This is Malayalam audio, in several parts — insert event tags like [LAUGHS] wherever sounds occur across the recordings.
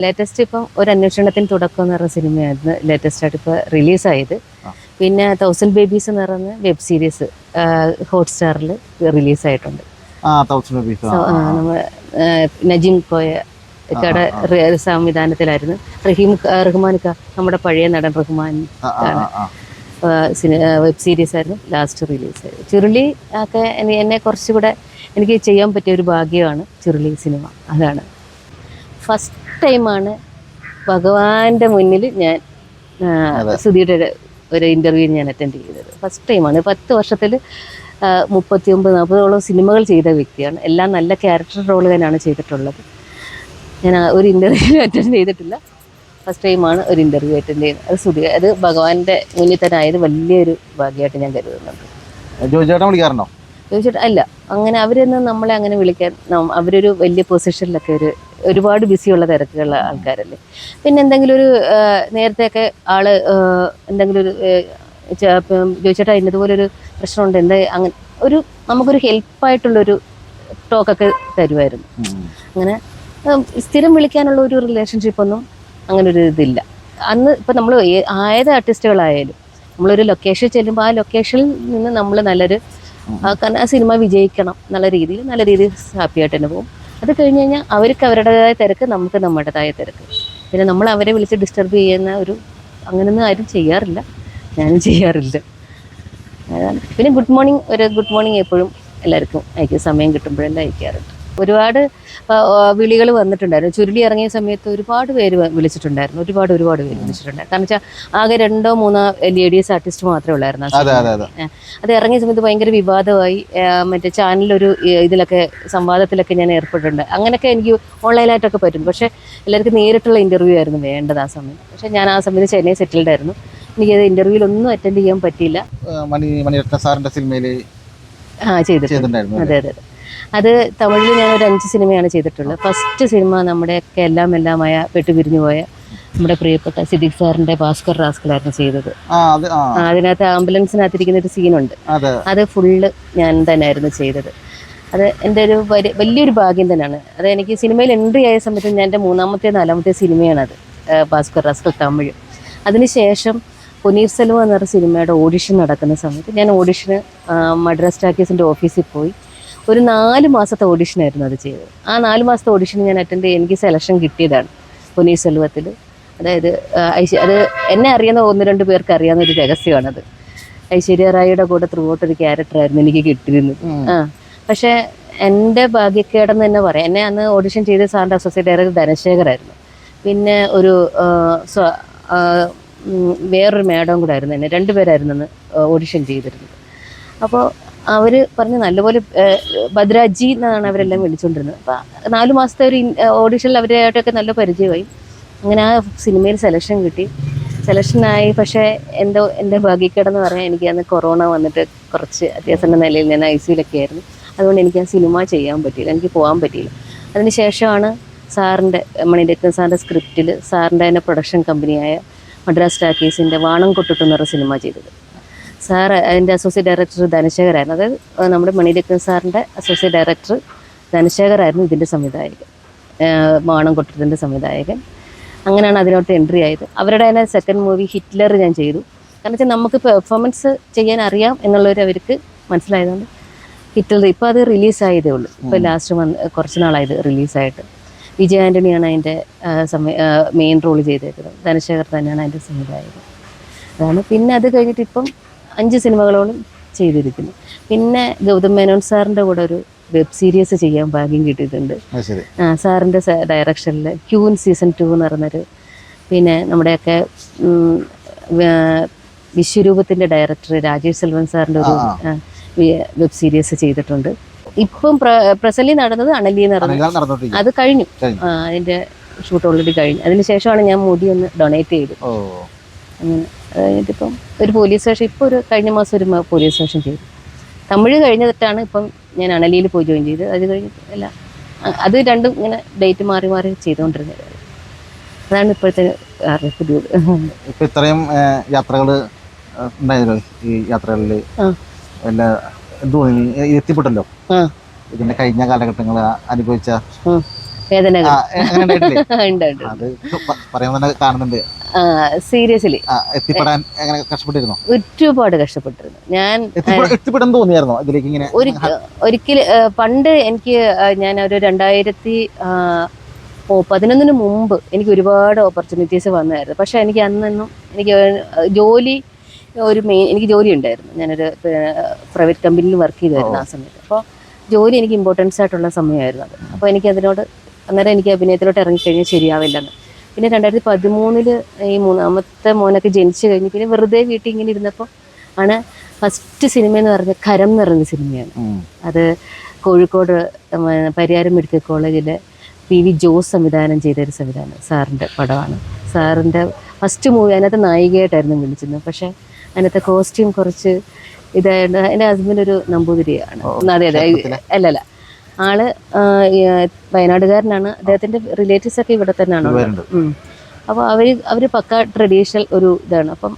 ലേറ്റസ്റ്റ് ഇപ്പം ഒരു അന്വേഷണത്തിന് തുടക്കം എന്ന് പറഞ്ഞ സിനിമയായിരുന്നു ലേറ്റസ്റ്റ് ആയിട്ട് ഇപ്പോൾ റിലീസായത്. പിന്നെ തൗസൻഡ് ബേബീസ് എന്ന് പറയുന്ന വെബ് സീരീസ് ഹോട്ട്സ്റ്റാറിൽ റിലീസായിട്ടുണ്ട് നജീം കോയ കടെ സംവിധാനത്തിലായിരുന്നു. റഹീം റഹ്മാൻ ക നമ്മുടെ പഴയ നടൻ റഹ്മാൻ വെബ് സീരീസ് ആയിരുന്നു ലാസ്റ്റ് റിലീസ് ആയത്. ചുരുളി ഒക്കെ എനി- എന്നെ കുറച്ചുകൂടെ എനിക്ക് ചെയ്യാൻ പറ്റിയ ഒരു ഭാഗ്യമാണ് ചുരുളി സിനിമ. അതാണ്. ഫസ്റ്റ് ടൈമാണ്. ഭഗവാന്റെ മുന്നിൽ ഞാൻ സുധിയുടെ ഒരു- ഇന്റർവ്യൂ ഇന്റർവ്യൂ ഞാൻ അറ്റൻഡ് ചെയ്തത്. ഫസ്റ്റ് ടൈമാണ് പത്ത് വർഷത്തിൽ മുപ്പത്തി ഒമ്പത് നാൽപ്പതോളം സിനിമകൾ ചെയ്ത വ്യക്തിയാണ്. എല്ലാം നല്ല ക്യാരക്ടർ റോൾ തന്നെയാണ് ചെയ്തിട്ടുള്ളത്. ഞാൻ ഒരു ഇന്റർവ്യൂ അറ്റൻഡ് ചെയ്തിട്ടില്ല. ഫസ്റ്റ് ടൈമാണ് ഒരു ഇന്റർവ്യൂ അറ്റൻഡ് ചെയ്യുന്നത്. അത് സുധി അത് ഭഗവാന്റെ മുന്നിൽ തന്നെ ആയത് വലിയൊരു ഭാഗ്യമായിട്ട് ഞാൻ കരുതുന്നുണ്ട്. ജോജി ചേട്ടൻ വിളിക്കാറുണ്ടോ? ചോദിച്ചിട്ട് അല്ല അങ്ങനെ അവരൊന്നും നമ്മളെ അങ്ങനെ വിളിക്കാൻ അവരൊരു വലിയ പൊസിഷനിലൊക്കെ ഒരു ഒരുപാട് ബിസിയുള്ള തിരക്കുള്ള ആൾക്കാരല്ലേ പിന്നെ എന്തെങ്കിലും ഒരു നേരത്തെയൊക്കെ ആൾ എന്തെങ്കിലും ഒരു ചോദിച്ചിട്ട് ഇന്നതുപോലെ ഒരു പ്രശ്നമുണ്ട് എന്താ അങ്ങനെ ഒരു നമുക്കൊരു ഹെൽപ്പായിട്ടുള്ളൊരു ടോക്കൊക്കെ തരുമായിരുന്നു. അങ്ങനെ സ്ഥിരം വിളിക്കാനുള്ള ഒരു റിലേഷൻഷിപ്പ് ഒന്നും അങ്ങനെ ഒരു ഇതില്ല അന്ന് ഇപ്പം നമ്മൾ ഏത് ആർട്ടിസ്റ്റുകളായാലും നമ്മളൊരു ലൊക്കേഷൻ ചെല്ലുമ്പോൾ ആ ലൊക്കേഷനിൽ നിന്ന് നമ്മൾ നല്ലൊരു കാരണം ആ സിനിമ വിജയിക്കണം നല്ല രീതിയിൽ നല്ല രീതിയിൽ ഹാപ്പി ആയിട്ട് തന്നെ പോകും. അത് കഴിഞ്ഞ് കഴിഞ്ഞാൽ അവർക്ക് അവരുടേതായ തിരക്ക് നമുക്ക് നമ്മുടേതായ തിരക്ക്. പിന്നെ നമ്മൾ അവരെ വിളിച്ച് ഡിസ്റ്റർബ് ചെയ്യുന്ന ഒരു അങ്ങനെയൊന്നും ആരും ചെയ്യാറില്ല. ഞാനും ചെയ്യാറില്ല. പിന്നെ ഗുഡ് മോർണിംഗ് ഒരു ഗുഡ് മോർണിംഗ് എപ്പോഴും എല്ലാവർക്കും അയക്കും സമയം കിട്ടുമ്പോഴെല്ലാം അയക്കാറുണ്ട് ഒരുപാട് വിളികൾ വന്നിട്ടുണ്ടായിരുന്നു. ചുരുളി ഇറങ്ങിയ സമയത്ത് ഒരുപാട് പേര് വിളിച്ചിട്ടുണ്ടായിരുന്നു. ഒരുപാട് ഒരുപാട് പേര് വിളിച്ചിട്ടുണ്ടായിരുന്നു. കാരണം വെച്ചാൽ ആകെ രണ്ടോ മൂന്നോ ലേഡീസ് ആർട്ടിസ്റ്റ് മാത്രമേ ഉള്ളായിരുന്നു അതെ ഇറങ്ങിയ സമയത്ത് ഭയങ്കര വിവാദമായി. മറ്റേ ചാനലൊരു ഇതിലൊക്കെ സംവാദത്തിലൊക്കെ ഞാൻ ഏർപ്പെട്ടിട്ടുണ്ട്. അങ്ങനെയൊക്കെ എനിക്ക് ഓൺലൈനായിട്ടൊക്കെ പറ്റും. പക്ഷേ എല്ലാവർക്കും നേരിട്ടുള്ള ഇന്റർവ്യൂ ആയിരുന്നു വേണ്ടത് ആ സമയത്ത് പക്ഷേ ഞാൻ ആ സമയത്ത് ചെന്നൈ സെറ്റിൽഡ് ആയിരുന്നു. എനിക്ക് എനിക്കത് ഇന്റർവ്യൂവിലൊന്നും അറ്റൻഡ് ചെയ്യാൻ പറ്റിയില്ല. മണി മണിരത്ന സാറിന്റെ സിനിമയിൽ ആ ചെയ്തിട്ടുണ്ട്. ചെയ്തിട്ടുണ്ടായിരുന്നു അതെ അതെ. അതെ തമിഴിൽ ഞാൻ ഒരു അഞ്ച് സിനിമയാണ് ചെയ്തിട്ടുള്ളത്. ഫസ്റ്റ് സിനിമ നമ്മുടെയൊക്കെ എല്ലാം എല്ലാമായ പെട്ടുപിരിഞ്ഞു പോയ നമ്മുടെ പ്രിയപ്പെട്ട സിദ്ദിഖ് സാറിന്റെ ഭാസ്കർ റാസ്കലായിരുന്നു ചെയ്തത്. അതിനകത്ത് ആംബുലൻസിനകത്തിരിക്കുന്ന ഒരു സീനുണ്ട്. അതെ. ഫുള്ള് ഞാൻ തന്നെയായിരുന്നു ചെയ്തത്. അത് എന്റെ ഒരു വലിയ വലിയൊരു ഭാഗ്യം തന്നെയാണ്. അത് എനിക്ക് സിനിമയിൽ എൻട്രി ആയ സമയത്ത് ഞാൻ എന്റെ മൂന്നാമത്തെ നാലാമത്തെ സിനിമയാണത് അത് ഭാസ്കർ റാസ്കൽ തമിഴ്. അതിനുശേഷം പൊന്നീർ സെൽവം എന്നൊരു സിനിമയുടെ ഓഡിഷൻ നടക്കുന്ന സമയത്ത് ഞാൻ ഓഡിഷന് മദ്രാസ് ടാക്കീസിന്റെ ഓഫീസിൽ പോയി. ഒരു നാല് മാസത്തെ ഓഡിഷനായിരുന്നു അത് ചെയ്തത്. ആ നാല് മാസത്തെ ഓഡിഷൻ ഞാൻ അറ്റൻഡ് ചെയ്ത് എനിക്ക് സെലക്ഷൻ കിട്ടിയതാണ് പൊന്നീ സെൽവത്തിൽ. അതായത് അത് എന്നെ അറിയുന്ന ഒന്ന് രണ്ട് പേർക്ക് അറിയാവുന്ന ഒരു രഹസ്യമാണത്. ഐശ്വര്യ റായിയുടെ കൂടെ ത്രൂ ഔട്ട് ഒരു ക്യാരക്ടറായിരുന്നു എനിക്ക് കിട്ടിയിരുന്നത്. ആ പക്ഷേ എന്റെ ഭാഗ്യക്കേടെന്ന് തന്നെ പറയാം. എന്നെ അന്ന് ഓഡിഷൻ ചെയ്ത സാറിന്റെ അസോസിയേറ്റ് ഡയറക്ടർ ധനശേഖരായിരുന്നു പിന്നെ ഒരു വേറൊരു മേഡം കൂടെ ആയിരുന്നു എന്നെ. രണ്ടുപേരായിരുന്നു അന്ന് ഓഡിഷൻ ചെയ്തിരുന്നത്. അപ്പോൾ അവർ പറഞ്ഞ് നല്ലപോലെ ഭദ്രാജി എന്നാണ് അവരെല്ലാം വിളിച്ചുകൊണ്ടിരുന്നത് അപ്പോൾ നാല് മാസത്തെ ഒരു ഓഡിഷനിൽ അവരായിട്ടൊക്കെ നല്ല പരിചയമായി. അങ്ങനെ ആ സിനിമയിൽ സെലക്ഷൻ കിട്ടി. സെലക്ഷനായി പക്ഷേ എന്തോ എന്റെ ഭാഗ്യക്കേടെന്ന് പറഞ്ഞാൽ എനിക്ക് അന്ന് കൊറോണ വന്നിട്ട് കുറച്ച് അത്യാവശ്യം നിലയിൽ ഞാൻ ഐ സിയിലൊക്കെ ആയിരുന്നു. അതുകൊണ്ട് എനിക്ക് ആ സിനിമ ചെയ്യാൻ പറ്റിയില്ല എനിക്ക് പോകാൻ പറ്റിയില്ല. അതിനുശേഷമാണ് സാറിന്റെ മണിരത്തൻ സാറിന്റെ സ്ക്രിപ്റ്റിൽ സാറിന്റെ തന്നെ പ്രൊഡക്ഷൻ കമ്പനിയായ മദ്രാസ് ടാക്കീസിന്റെ വാണം കൊട്ടിട്ട് എന്ന് പറഞ്ഞ സിനിമ ചെയ്തത്. സാർ അതിന്റെ അസോസിയേറ്റ് ഡയറക്ടർ ധനശേഖരായിരുന്നു. അതായത് നമ്മുടെ മണിരത്നം സാറിന്റെ അസോസിയേറ്റ് ഡയറക്ടർ ധനശേഖരായിരുന്നു ഇതിന്റെ സംവിധായകൻ. മാണം കൊട്ടത്തിന്റെ സംവിധായകൻ. അങ്ങനെയാണ് അതിനോട്ട് എൻട്രി ആയത്. അവരുടെ തന്നെ സെക്കൻഡ് മൂവി ഹിറ്റ്ലർ ഞാൻ ചെയ്തു. കാരണം വെച്ചാൽ നമുക്ക് പെർഫോമൻസ് ചെയ്യാൻ അറിയാം എന്നുള്ളവർ അവർക്ക് മനസ്സിലായതുകൊണ്ട് ഹിറ്റ്ലർ ഇപ്പോൾ അത് റിലീസായതേ ഉള്ളൂ. ഇപ്പോൾ ലാസ്റ്റ് വന്ന് കുറച്ച് നാളായത് റിലീസായിട്ട് വിജയ് ആന്റണിയാണ് അതിന്റെ സമയ മെയിൻ റോൾ ചെയ്തേക്കുന്നത്. ധനശേഖർ തന്നെയാണ് അതിന്റെ സംവിധായകൻ. അതാണ്. പിന്നെ അത് കഴിഞ്ഞിട്ട് ഇപ്പം അഞ്ച് സിനിമകളോളം ചെയ്തിരിക്കുന്നു. പിന്നെ ഗൗതം മേനോൻ സാറിന്റെ കൂടെ ഒരു വെബ് സീരീസ് ചെയ്യാൻ ഭാഗ്യം കിട്ടിയിട്ടുണ്ട്. സാറിന്റെ ഡയറക്ഷനിൽ ക്യൂൻ സീസൺ ടു എന്ന് പറഞ്ഞൊരു പിന്നെ നമ്മുടെയൊക്കെ വിശ്വരൂപത്തിന്റെ വിശ്വരൂപത്തിന്റെ ഡയറക്ടർ രാജേഷ് സെൽവൻ സാറിന്റെ ഒരു വെബ് സീരീസ് ചെയ്തിട്ടുണ്ട്. ഇപ്പം പ്രസലി നടന്നത് അണലി എന്ന് പറഞ്ഞു അത് കഴിഞ്ഞു. അതിന്റെ അതിന്റെ ഷൂട്ട് ഓൾറെഡി കഴിഞ്ഞു. അതിന് ശേഷമാണ് ഞാൻ മുടി ഒന്ന് ഡൊണേറ്റ് ചെയ്തു. അങ്ങനെ. അത് കഴിഞ്ഞിട്ടിപ്പം ഒരു പോലീസ് സ്റ്റേഷൻ ഇപ്പോൾ ഒരു കഴിഞ്ഞ മാസം ഒരു പോലീസ് സ്റ്റേഷൻ ചെയ്തു. തമിഴ് കഴിഞ്ഞിട്ടാണ് ഇപ്പം ഞാൻ അണലിയിൽ പോയി ജോയിൻ ചെയ്ത് അത് കഴിഞ്ഞിട്ട് അല്ല അത് രണ്ടും ഇങ്ങനെ ഡേറ്റ് മാറി മാറി ചെയ്തുകൊണ്ടിരുന്നത്. അതാണ് ഇപ്പോഴത്തെ പുതിയത്. ഇപ്പൊ ഇത്രയും യാത്രകൾ ഉണ്ടായല്ലോ ഈ യാത്രകളിൽ. എല്ലാ തോന്നി എത്തിപ്പെട്ടല്ലോ? ഇതിന്റെ കഴിഞ്ഞ കാലഘട്ടങ്ങൾ അനുഭവിച്ച [LAUGHS] ഉണ്ട് അത് പറയാൻ തന്നെ കാണുന്നുണ്ട്. സീരിയസ്ലി എത്തിപ്പെടാൻ എങ്ങനെ കഷ്ടപ്പെട്ടിരുന്നു? ഒരുപാട് കഷ്ടപ്പെട്ടിരുന്നു. ഞാൻ എത്തിപ്പെടാൻ തോന്നിയായിരുന്നു അതിലേക്ക് ഇങ്ങനെ ഒരു ഒരിക്കൽ പണ്ട് എനിക്ക് ഞാൻ ഒരു രണ്ടായിരത്തി പതിനൊന്നിന് മുമ്പ് എനിക്ക് ഒരുപാട് ഓപ്പർച്യൂണിറ്റീസ് വന്നായിരുന്നു. പക്ഷെ എനിക്ക് അന്നൊന്നും എനിക്ക് ജോലി ഒരു മെയിൻ എനിക്ക് ജോലി ഉണ്ടായിരുന്നു. ഞാനൊരു പ്രൈവറ്റ് കമ്പനിയിൽ വർക്ക് ചെയ്തായിരുന്നു ആ സമയത്ത്. അപ്പോൾ ജോലി എനിക്ക് ഇമ്പോർട്ടൻസ് ആയിട്ടുള്ള സമയമായിരുന്നു അത്. അപ്പോൾ എനിക്ക് അതിനോട് അന്നേരം എനിക്ക് അഭിനയത്തിലോട്ട് ഇറങ്ങിക്കഴിഞ്ഞാൽ ശരിയാവില്ലെന്ന്. പിന്നെ രണ്ടായിരത്തി പതിമൂന്നിൽ ഈ മൂന്നാമത്തെ മോനൊക്കെ ജനിച്ചു കഴിഞ്ഞ് പിന്നെ വെറുതെ വീട്ടിൽ ഇങ്ങനെ ഇരുന്നപ്പോൾ ആണ് ഫസ്റ്റ് സിനിമ എന്ന് പറഞ്ഞ കരം എന്ന് പറയുന്ന സിനിമയാണ് അത് കോഴിക്കോട് പരിയാരം മെഡിക്കൽ കോളേജിലെ പി വി ജോസ് സംവിധാനം ചെയ്തൊരു സംവിധാനം സാറിന്റെ പടമാണ്. സാറിന്റെ ഫസ്റ്റ് മൂവി അതിനകത്ത് നായികയായിട്ടായിരുന്നു വിളിച്ചിരുന്നത്. പക്ഷെ അതിനകത്തെ കോസ്റ്റ്യൂം കുറച്ച് ഇതായിട്ട് എന്റെ ഹസ്ബൻഡ് ഒരു നമ്പൂതിരിയാണ്. അതെ അതെ. അല്ല അല്ലല്ല. ആൾ വയനാടുകാരനാണ്. അദ്ദേഹത്തിന്റെ റിലേറ്റീവ്സ് ഒക്കെ ഇവിടെ തന്നെയാണ്. അപ്പോൾ അവർ അവർ പക്ക ട്രഡീഷണൽ ഒരു ഇതാണ്. അപ്പം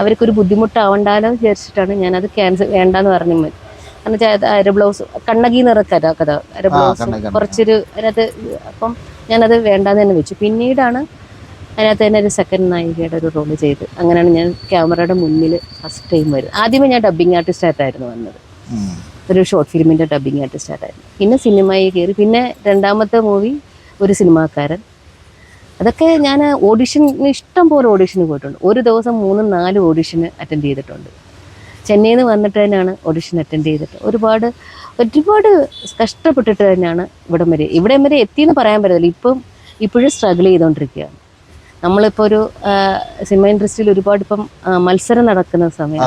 അവർക്കൊരു ബുദ്ധിമുട്ടാവണ്ടാലോ വിചാരിച്ചിട്ടാണ് ഞാനത് ക്യാൻസൽ വേണ്ടാന്ന് പറഞ്ഞു മതി കാരണം വെച്ചാൽ അര ബ്ലൗസ് കണ്ണകി നിറക്കഥ കഥ അര ബ്ലൗസ്. കുറച്ചൊരു അതിനകത്ത് അപ്പം ഞാനത് വേണ്ടാന്ന് തന്നെ വെച്ചു. പിന്നീടാണ് അതിനകത്ത് തന്നെ ഒരു സെക്കൻഡ് നായികയുടെ ഒരു റോൾ ചെയ്ത്. അങ്ങനെയാണ് ഞാൻ ക്യാമറയുടെ മുന്നിൽ ഫസ്റ്റ് ടൈം വരുന്നത്. ആദ്യമേ ഞാൻ ഡബ്ബിങ് ആർട്ടിസ്റ്റായിട്ടായിരുന്നു വന്നത്. ഒരു ഷോർട്ട് ഫിലിമിന്റെ ഡബിങ് ആയിട്ട് സ്റ്റാർട്ടായിരുന്നു പിന്നെ സിനിമയിൽ കയറി പിന്നെ രണ്ടാമത്തെ മൂവി ഒരു സിനിമാക്കാരൻ അതൊക്കെ ഞാൻ ഓഡിഷന് ഇഷ്ടം പോലെ ഓഡിഷന് പോയിട്ടുണ്ട്. ഒരു ദിവസം മൂന്നും നാല് ഓഡിഷന് അറ്റൻഡ് ചെയ്തിട്ടുണ്ട്. ചെന്നൈയിൽ നിന്ന് വന്നിട്ട് തന്നെയാണ് ഓഡിഷൻ അറ്റൻഡ് ചെയ്തിട്ട് ഒരുപാട് ഒരുപാട് കഷ്ടപ്പെട്ടിട്ട് തന്നെയാണ് ഇവിടം വരെ ഇവിടം വരെ എത്തിയെന്ന് പറയാൻ പറ്റില്ല ഇപ്പം ഇപ്പോഴും സ്ട്രഗിൾ ചെയ്തുകൊണ്ടിരിക്കുകയാണ് നമ്മളിപ്പോൾ ഒരു സിനിമ ഇൻഡസ്ട്രിയിൽ ഒരുപാട് ഇപ്പം മത്സരം നടക്കുന്ന സമയം.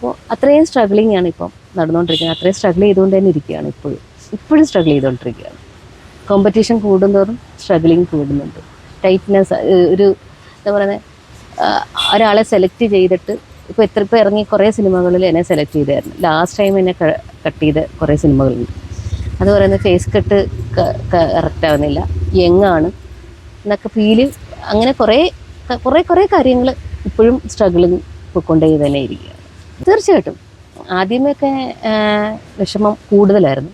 അപ്പോൾ അത്രയും സ്ട്രഗ്ലിംഗ് ആണ് ഇപ്പം നടന്നുകൊണ്ടിരിക്കുന്നത്. അത്രയും സ്ട്രഗിൾ ചെയ്തുകൊണ്ട് തന്നെ ഇരിക്കുകയാണ് ഇപ്പോഴും. ഇപ്പോഴും സ്ട്രഗിൾ ചെയ്തുകൊണ്ടിരിക്കുകയാണ്. കോമ്പറ്റീഷൻ കൂടുന്തോറും സ്ട്രഗ്ലിംഗ് കൂടുന്നുണ്ട്. ടൈറ്റ്നെസ് ഒരു എന്താ പറയുന്നത് ഒരാളെ സെലക്ട് ചെയ്തിട്ട് ഇപ്പോൾ എത്ര ഇപ്പോൾ ഇറങ്ങി കുറേ സിനിമകളിൽ എന്നെ സെലക്ട് ചെയ്തായിരുന്നു. ലാസ്റ്റ് ടൈം എന്നെ കട്ട് ചെയ്ത കുറേ സിനിമകളുണ്ട്. അത് പറയുന്നത് ഫേസ് കട്ട് കറക്റ്റ് ആവുന്നില്ല. യങ് ആണ്. എന്നൊക്കെ ഫീൽ അങ്ങനെ കുറേ കുറേ കുറേ കാര്യങ്ങൾ ഇപ്പോഴും സ്ട്രഗിളിങ് പോയിക്കൊണ്ടേ തന്നെ ഇരിക്കുകയാണ്. തീർച്ചയായിട്ടും. ആദ്യമൊക്കെ വിഷമം കൂടുതലായിരുന്നു.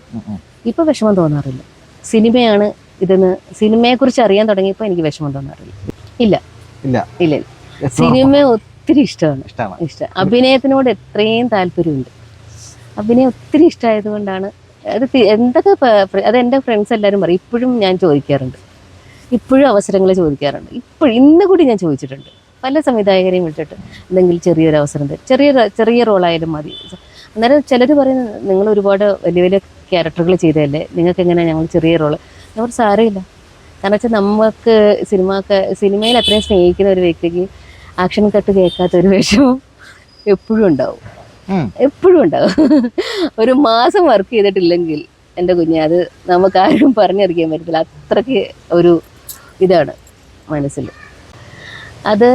ഇപ്പൊ വിഷമം തോന്നാറില്ല. സിനിമയാണ് ഇതെന്ന് സിനിമയെ കുറിച്ച് അറിയാൻ തുടങ്ങിയപ്പോൾ എനിക്ക് വിഷമം തോന്നാറില്ല. ഇല്ല. ഇല്ല. ഇല്ല. സിനിമ ഒത്തിരി ഇഷ്ടമാണ്. ഇഷ്ടം. അഭിനയത്തിനോട് എത്രയും താല്പര്യമുണ്ട്. അഭിനയം ഒത്തിരി ഇഷ്ടമായത് കൊണ്ടാണ്. അത് എന്തൊക്കെ അത് എന്റെ ഫ്രണ്ട്സ് എല്ലാവരും പറയും. ഇപ്പോഴും ഞാൻ ചോദിക്കാറുണ്ട്. ഇപ്പോഴും അവസരങ്ങൾ ചോദിക്കാറുണ്ട്. ഇപ്പോഴും ഇന്ന് കൂടി ഞാൻ ചോദിച്ചിട്ടുണ്ട്. പല സംവിധായകരെയും വിട്ടിട്ട് എന്തെങ്കിലും ചെറിയൊരു അവസരം തരും. ചെറിയ ചെറിയ റോളായാലും മതി. അന്നേരം ചിലർ പറയുന്നത് നിങ്ങൾ ഒരുപാട് വലിയ വലിയ ക്യാരക്ടറുകൾ ചെയ്തതല്ലേ? നിങ്ങൾക്ക് എങ്ങനെയാണ് ഞങ്ങൾ ചെറിയ റോൾ ഞങ്ങൾ സാരമില്ല. കാരണം വെച്ചാൽ നമുക്ക് സിനിമക്ക് സിനിമയിൽ അത്രയും സ്നേഹിക്കുന്ന ഒരു വ്യക്തിക്ക് ആക്ഷൻ കട്ട് കേൾക്കാത്ത ഒരു വിഷമം എപ്പോഴും ഉണ്ടാവും. എപ്പോഴും ഉണ്ടാവും. ഒരു മാസം വർക്ക് ചെയ്തിട്ടില്ലെങ്കിൽ എന്റെ കുഞ്ഞെ അത് നമുക്ക് ആരും പറഞ്ഞറിയിക്കാൻ പറ്റത്തില്ല. അത്രയ്ക്ക് ഒരു ഇതാണ് മനസ്സിൽ അത്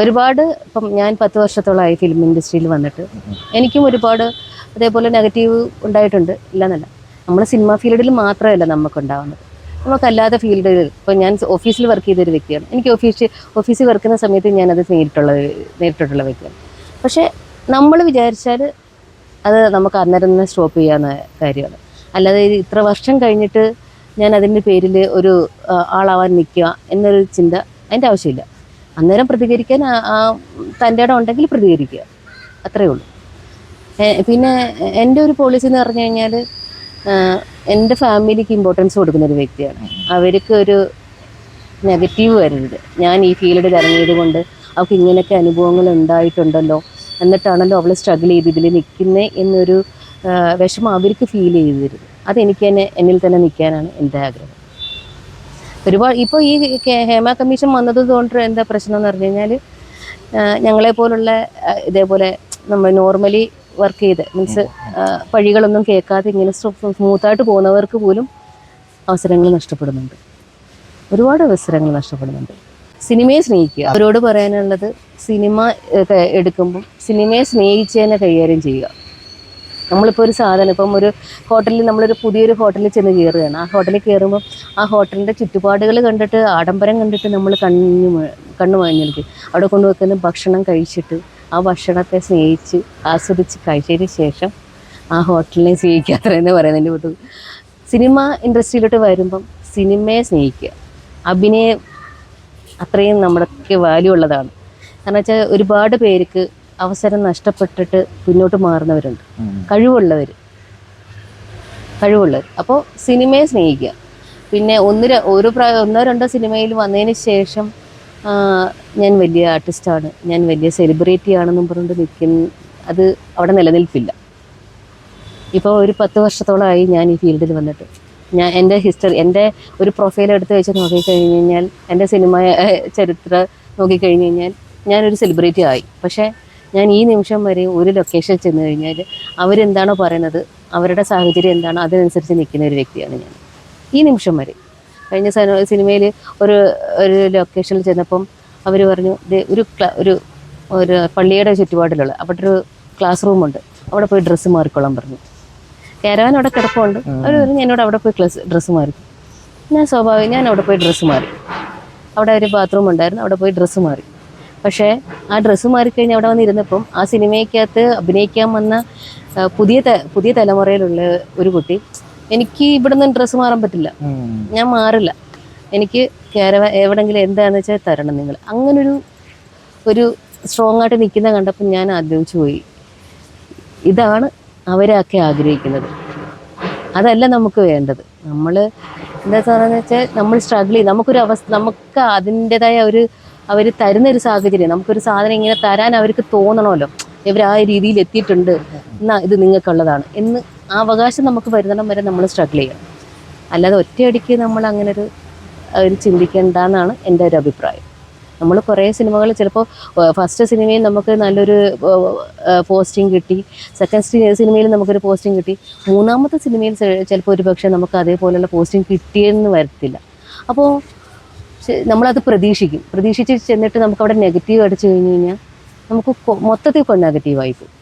ഒരുപാട് ഇപ്പം ഞാൻ പത്ത് വർഷത്തോളമായി ഫിലിം ഇൻഡസ്ട്രിയിൽ വന്നിട്ട്. എനിക്കും ഒരുപാട് അതേപോലെ നെഗറ്റീവ് ഉണ്ടായിട്ടുണ്ട്. ഇല്ലെന്നല്ല. നമ്മൾ സിനിമ ഫീൽഡിൽ മാത്രമല്ല നമുക്കുണ്ടാവുന്നത് നമുക്കല്ലാതെ ഫീൽഡിൽ ഇപ്പോൾ ഞാൻ ഓഫീസിൽ വർക്ക് ചെയ്തൊരു വ്യക്തിയാണ്. എനിക്ക് ഓഫീസ് ഓഫീസിൽ വർക്കുന്ന സമയത്ത് ഞാനത് നേരിട്ടുള്ള നേരിട്ടിട്ടുള്ള വ്യക്തിയാണ്. പക്ഷേ നമ്മൾ വിചാരിച്ചാൽ അത് നമുക്ക് അന്നേരം തന്നെ സ്റ്റോപ്പ് ചെയ്യാവുന്ന കാര്യമാണ്. അല്ലാതെ ഇത് ഇത്ര വർഷം കഴിഞ്ഞിട്ട് ഞാൻ അതിന്റെ പേരിൽ ഒരു ആളാവാൻ നിൽക്കുക എന്നൊരു ചിന്ത അതിന്റെ ആവശ്യമില്ല. അന്നേരം പ്രതികരിക്കാൻ തന്റെ ഇടം ഉണ്ടെങ്കിൽ പ്രതികരിക്കുക. അത്രയേ ഉള്ളൂ. പിന്നെ എന്റെ ഒരു പോളിസി എന്ന് പറഞ്ഞു കഴിഞ്ഞാൽ എന്റെ ഫാമിലിക്ക് ഇമ്പോർട്ടൻസ് കൊടുക്കുന്ന ഒരു വ്യക്തിയാണ്. അവർക്ക് ഒരു നെഗറ്റീവ് വരരുത് ഞാൻ ഈ ഫീൽഡിൽ ഇറങ്ങിയത് കൊണ്ട് അവൾക്ക് ഇങ്ങനെയൊക്കെ അനുഭവങ്ങൾ ഉണ്ടായിട്ടുണ്ടല്ലോ. എന്നിട്ടാണല്ലോ അവൾ സ്ട്രഗിൾ ചെയ്ത് ഇതിൽ നിൽക്കുന്നത് എന്നൊരു വിഷമം അവർക്ക് ഫീൽ ചെയ്തരുത് അതെനിക്ക് തന്നെ എന്നിൽ തന്നെ നിൽക്കാനാണ് എന്റെ ആഗ്രഹം. ഒരുപാട് ഇപ്പോൾ ഈ ഹേമ കമ്മീഷൻ വന്നത് കൊണ്ട് എന്താ പ്രശ്നം എന്ന് പറഞ്ഞു കഴിഞ്ഞാൽ ഞങ്ങളെ പോലുള്ള ഇതേപോലെ നമ്മൾ നോർമലി വർക്ക് ചെയ്ത് മീൻസ് പഴികളൊന്നും കേൾക്കാതെ ഇങ്ങനെ സ്മൂത്തായിട്ട് പോകുന്നവർക്ക് പോലും അവസരങ്ങൾ നഷ്ടപ്പെടുന്നുണ്ട്. ഒരുപാട് അവസരങ്ങൾ നഷ്ടപ്പെടുന്നുണ്ട്. സിനിമയെ സ്നേഹിക്കുക. അവരോട് പറയാനുള്ളത് സിനിമ എടുക്കുമ്പോൾ സിനിമയെ സ്നേഹിച്ചതിനെ കൈകാര്യം ചെയ്യുക. നമ്മളിപ്പോൾ ഒരു സാധനം ഇപ്പം ഒരു ഹോട്ടലിൽ നമ്മളൊരു പുതിയൊരു ഹോട്ടലിൽ ചെന്ന് കയറുകയാണ് ആ ഹോട്ടലിൽ കയറുമ്പോൾ ആ ഹോട്ടലിന്റെ ചുറ്റുപാടുകൾ കണ്ടിട്ട് ആഡംബരം കണ്ടിട്ട് നമ്മൾ കണ്ണു കണ്ണു മഞ്ഞിരിക്കും. അവിടെ കൊണ്ടുവെക്കുന്ന ഭക്ഷണം കഴിച്ചിട്ട് ആ ഭക്ഷണത്തെ സ്നേഹിച്ച് ആസ്വദിച്ച് കഴിച്ചതിന് ശേഷം ആ ഹോട്ടലിനെ സ്നേഹിക്കാത്ര എന്ന് പറയുന്നതിന്റെ പൊതു സിനിമ ഇൻഡസ്ട്രിയിലോട്ട് വരുമ്പം സിനിമയെ സ്നേഹിക്കുക. അഭിനയം അത്രയും നമ്മളൊക്കെ വാല്യൂ ഉള്ളതാണ്. കാരണം വെച്ചാൽ ഒരുപാട് പേർക്ക് അവസരം നഷ്ടപ്പെട്ടിട്ട് പിന്നോട്ട് മാറുന്നവരുണ്ട്. കഴിവുള്ളവർ കഴിവുള്ളവർ അപ്പോൾ സിനിമയെ സ്നേഹിക്കുക. പിന്നെ ഒന്ന് ഒരു ഒന്നോ രണ്ടോ സിനിമയിൽ വന്നതിന് ശേഷം ഞാൻ വലിയ ആർട്ടിസ്റ്റാണ്. ഞാൻ വലിയ സെലിബ്രിറ്റി ആണെന്നും പറഞ്ഞുകൊണ്ട് നിൽക്കുന്ന അത് അവിടെ നിലനിൽപ്പില്ല. ഇപ്പോൾ ഒരു പത്ത് വർഷത്തോളമായി ഞാൻ ഈ ഫീൽഡിൽ വന്നിട്ട്. ഞാൻ എന്റെ ഹിസ്റ്ററി എന്റെ ഒരു പ്രൊഫൈൽ എടുത്ത് വെച്ച് നോക്കിക്കഴിഞ്ഞ് കഴിഞ്ഞാൽ എന്റെ സിനിമ ചരിത്ര ചരിത്രം നോക്കിക്കഴിഞ്ഞ് കഴിഞ്ഞാൽ ഞാനൊരു സെലിബ്രിറ്റി ആയി. പക്ഷേ ഞാൻ ഈ നിമിഷം വരെ ഒരു ലൊക്കേഷൻ ചെന്ന് കഴിഞ്ഞാൽ അവരെന്താണോ പറയുന്നത് അവരുടെ സാഹചര്യം എന്താണോ അതിനനുസരിച്ച് നിൽക്കുന്ന ഒരു വ്യക്തിയാണ് ഞാൻ. ഈ നിമിഷം വരെ. കഴിഞ്ഞ സിനിമയിൽ ഒരു ഒരു ലൊക്കേഷനിൽ ചെന്നപ്പം അവർ പറഞ്ഞു "ദേ ഒരു ഒരു ഒരു പള്ളിയുടെ ചുറ്റുപാടിലുള്ള അവിടെ ഒരു ക്ലാസ് റൂമുണ്ട് അവിടെ പോയി ഡ്രസ്സ് മാറിക്കൊള്ളാൻ പറഞ്ഞു. കയറാൻ അവിടെ കിടപ്പുണ്ട്. അവർ പറഞ്ഞു എന്നോട് അവിടെ പോയി ക്ലസ് ഡ്രസ്സ് മാറി ഞാൻ സ്വാഭാവികം ഞാൻ അവിടെ പോയി ഡ്രസ്സ് മാറി. അവിടെ ഒരു ബാത്റൂം ഉണ്ടായിരുന്നു അവിടെ പോയി ഡ്രസ്സ് മാറി. പക്ഷേ ആ ഡ്രസ്സ് മാറിക്കഴിഞ്ഞ് അവിടെ വന്നിരുന്നപ്പം ആ സിനിമയ്ക്കകത്ത് അഭിനയിക്കാൻ വന്ന പുതിയ പുതിയ തലമുറയിലുള്ള ഒരു കുട്ടി എനിക്ക് ഇവിടുന്ന് ഡ്രസ്സ് മാറാൻ പറ്റില്ല. ഞാൻ മാറില്ല. എനിക്ക് കേരവ എവിടെങ്കിലും എന്താണെന്ന് വെച്ചാൽ തരണം നിങ്ങൾ അങ്ങനൊരു ഒരു സ്ട്രോങ് ആയിട്ട് നിൽക്കുന്ന കണ്ടപ്പോൾ ഞാൻ ആഗ്രഹിച്ചു പോയി. ഇതാണ് അവരൊക്കെ ആഗ്രഹിക്കുന്നത്. അതല്ല നമുക്ക് വേണ്ടത്. നമ്മൾ എന്താ സാറെന്ന് വെച്ചാൽ നമ്മൾ സ്ട്രഗിൾ ചെയ്യും. നമുക്കൊരു അവസ്ഥ നമുക്ക് അതിന്റെതായ ഒരു അവർ തരുന്ന ഒരു സാഹചര്യം. നമുക്കൊരു സാധനം ഇങ്ങനെ തരാൻ അവർക്ക് തോന്നണമല്ലോ. ഇവർ ആ രീതിയിൽ എത്തിയിട്ടുണ്ട്. എന്നാ ഇത് നിങ്ങൾക്കുള്ളതാണ്. എന്ന് ആ അവകാശം നമുക്ക് വരുന്നിടം വരെ നമ്മൾ സ്ട്രഗിൾ ചെയ്യണം. അല്ലാതെ ഒറ്റയടിക്ക് നമ്മൾ അങ്ങനെ ഒരു ഒരു ചിന്തിക്കേണ്ടെന്നാണ് എന്റെ ഒരു അഭിപ്രായം. നമ്മൾ കുറേ സിനിമകൾ ചിലപ്പോൾ ഫസ്റ്റ് സിനിമയിൽ നമുക്ക് നല്ലൊരു പോസ്റ്റിംഗ് കിട്ടി. സെക്കൻഡ് സിനിമയിൽ നമുക്കൊരു പോസ്റ്റിംഗ് കിട്ടി. മൂന്നാമത്തെ സിനിമയിൽ ചിലപ്പോൾ ഒരു പക്ഷേ നമുക്ക് അതേപോലെയുള്ള പോസ്റ്റിംഗ് കിട്ടിയെന്ന് വരത്തില്ല. അപ്പോൾ നമ്മളത് പ്രതീക്ഷിക്കും. പ്രതീക്ഷിച്ച് ചെന്നിട്ട് നമുക്ക് അവിടെ നെഗറ്റീവ് അടിച്ചു കഴിഞ്ഞ് കഴിഞ്ഞാൽ നമുക്ക് മൊത്തത്തിൽ നെഗറ്റീവായി പോകും.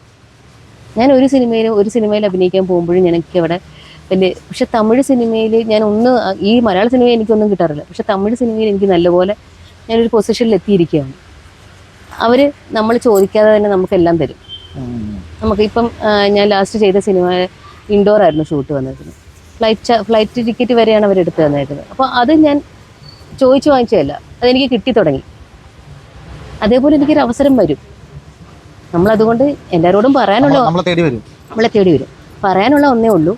ഞാൻ ഒരു സിനിമയിൽ ഒരു സിനിമയിൽ അഭിനയിക്കാൻ പോകുമ്പോഴും എനിക്ക് അവിടെ വലിയ പക്ഷെ തമിഴ് സിനിമയിൽ ഞാൻ ഒന്ന് ഈ മലയാള സിനിമയിൽ എനിക്കൊന്നും കിട്ടാറില്ല. പക്ഷെ തമിഴ് സിനിമയിൽ എനിക്ക് നല്ലപോലെ ഞാനൊരു പൊസിഷനിൽ എത്തിയിരിക്കുകയാണ്. അവർ നമ്മൾ ചോദിക്കാതെ തന്നെ നമുക്കെല്ലാം തരും. നമുക്കിപ്പം ഞാൻ ലാസ്റ്റ് ചെയ്ത സിനിമ ഇൻഡോർ ആയിരുന്നു ഷൂട്ട് വന്നിരുന്നത് ഫ്ലൈറ്റ് ഫ്ലൈറ്റ് ടിക്കറ്റ് വരെയാണ് അവർ എടുത്തു തന്നിരുന്നത് അപ്പോൾ അത് ഞാൻ ചോദിച്ചു വാങ്ങിച്ചതല്ല. അതെനിക്ക് കിട്ടി തുടങ്ങി. അതേപോലെ എനിക്കൊരു അവസരം വരും. നമ്മളതുകൊണ്ട് എല്ലാവരോടും പറയാനുള്ള നമ്മളെ തേടി വരും. പറയാനുള്ള ഒന്നേ ഉള്ളൂ.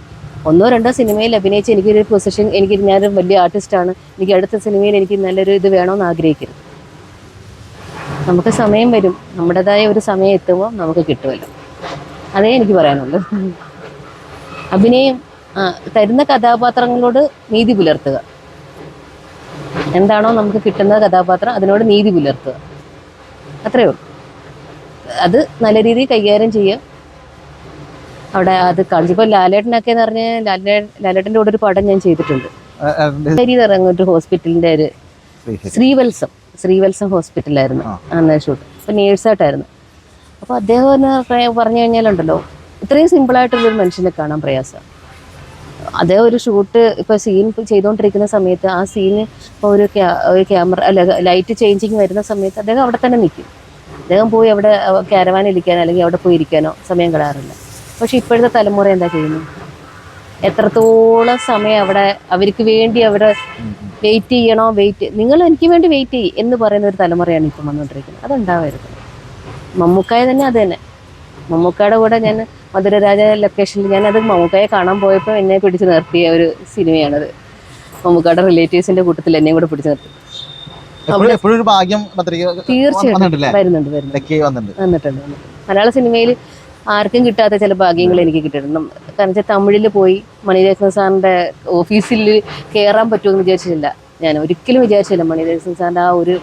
ഒന്നോ രണ്ടോ സിനിമയിൽ അഭിനയിച്ച് എനിക്കൊരു പൊസിഷൻ എനിക്ക് ഞാനൊരു വലിയ ആർട്ടിസ്റ്റാണ് എനിക്ക് അടുത്ത സിനിമയിൽ എനിക്ക് നല്ലൊരു ഇത് വേണമെന്ന് ആഗ്രഹിക്കരുത്. നമുക്ക് സമയം വരും. നമ്മുടേതായ ഒരു സമയം എത്തുമ്പോൾ നമുക്ക് കിട്ടുമല്ലോ. അതേ എനിക്ക് പറയാനുള്ളൂ. അഭിനയം തരുന്ന കഥാപാത്രങ്ങളോട് നീതി പുലർത്തുക. എന്താണോ നമുക്ക് കിട്ടുന്ന കഥാപാത്രം അതിനോട് നീതി പുലർത്തുക. അത്രയേ ഉള്ളൂ. അത് നല്ല രീതിയിൽ കൈകാര്യം ചെയ്യുക. അവിടെ അത് കാണിച്ചപ്പോൾ ലാലേട്ടനൊക്കെ എന്ന് പറഞ്ഞാൽ ലാലേ ലാലേട്ടന്റെ കൂടെ ഒരു പടം ഞാൻ ചെയ്തിട്ടുണ്ട്. ഒരു ഹോസ്പിറ്റലിന്റെ ഒരു ശരി, ശരി. ശ്രീവത്സം ശ്രീവത്സം ഹോസ്പിറ്റലായിരുന്നു. അന്ന് ഷൂട്ട്. അപ്പോൾ നേഴ്സായിട്ടായിരുന്നു. അപ്പോൾ അദ്ദേഹം പറഞ്ഞു കഴിഞ്ഞാലുണ്ടല്ലോ ഇത്രയും സിമ്പിളായിട്ടുള്ളൊരു മനുഷ്യനെ കാണാൻ പ്രയാസം അദ്ദേഹം ഒരു ഷൂട്ട് ഇപ്പോൾ സീൻ ചെയ്തുകൊണ്ടിരിക്കുന്ന സമയത്ത് ആ സീന് ഒരു ഒരു ക്യാമറ അല്ല ലൈറ്റ് ചേഞ്ചിങ് വരുന്ന സമയത്ത് അദ്ദേഹം അവിടെ തന്നെ നിൽക്കും. അദ്ദേഹം പോയി അവിടെ ക്യാരവാനിൽ ഇരിക്കാനോ അല്ലെങ്കിൽ അവിടെ പോയി ഇരിക്കാനോ സമയം കളയാറില്ല. പക്ഷെ ഇപ്പോഴത്തെ തലമുറ എന്താ ചെയ്യുന്നു? എത്രത്തോളം സമയം അവിടെ അവർക്ക് വേണ്ടി അവിടെ വെയിറ്റ് ചെയ്യണോ വെയിറ്റ് നിങ്ങൾ എനിക്ക് വേണ്ടി വെയിറ്റ് ചെയ്യും എന്ന് പറയുന്ന ഒരു തലമുറയാണ് ഇപ്പം വന്നുകൊണ്ടിരിക്കുന്നത്. അതുണ്ടാവരുത്. മമ്മൂക്കായ തന്നെ അത് തന്നെ. മമ്മൂക്കയുടെ കൂടെ ഞാൻ മധുരരാജ ലൊക്കേഷനിൽ ഞാനത് മമ്മൂക്കയെ കാണാൻ പോയപ്പോൾ എന്നെ പിടിച്ച് നിർത്തിയ ഒരു സിനിമയാണത്. മമ്മൂക്കയുടെ റിലേറ്റീവ്സിന്റെ കൂട്ടത്തിൽ എന്നെയും കൂടെ പിടിച്ച് നിർത്തി. ഒരു ഭാഗ്യം തീർച്ചയായിട്ടും. വന്നിട്ടുണ്ട്. മലയാള സിനിമയിൽ ആർക്കും കിട്ടാത്ത ചില ഭാഗ്യങ്ങൾ എനിക്ക് കിട്ടിയിട്ടുണ്ട്. കാരണം വെച്ചാൽ തമിഴിൽ പോയി മണിരത്നം സാറിന്റെ ഓഫീസിൽ കയറാൻ പറ്റുമെന്ന് വിചാരിച്ചിട്ടില്ല. ഞാൻ ഒരിക്കലും വിചാരിച്ചില്ല മണിരത്നം സാറിന്റെ ആ ഒരു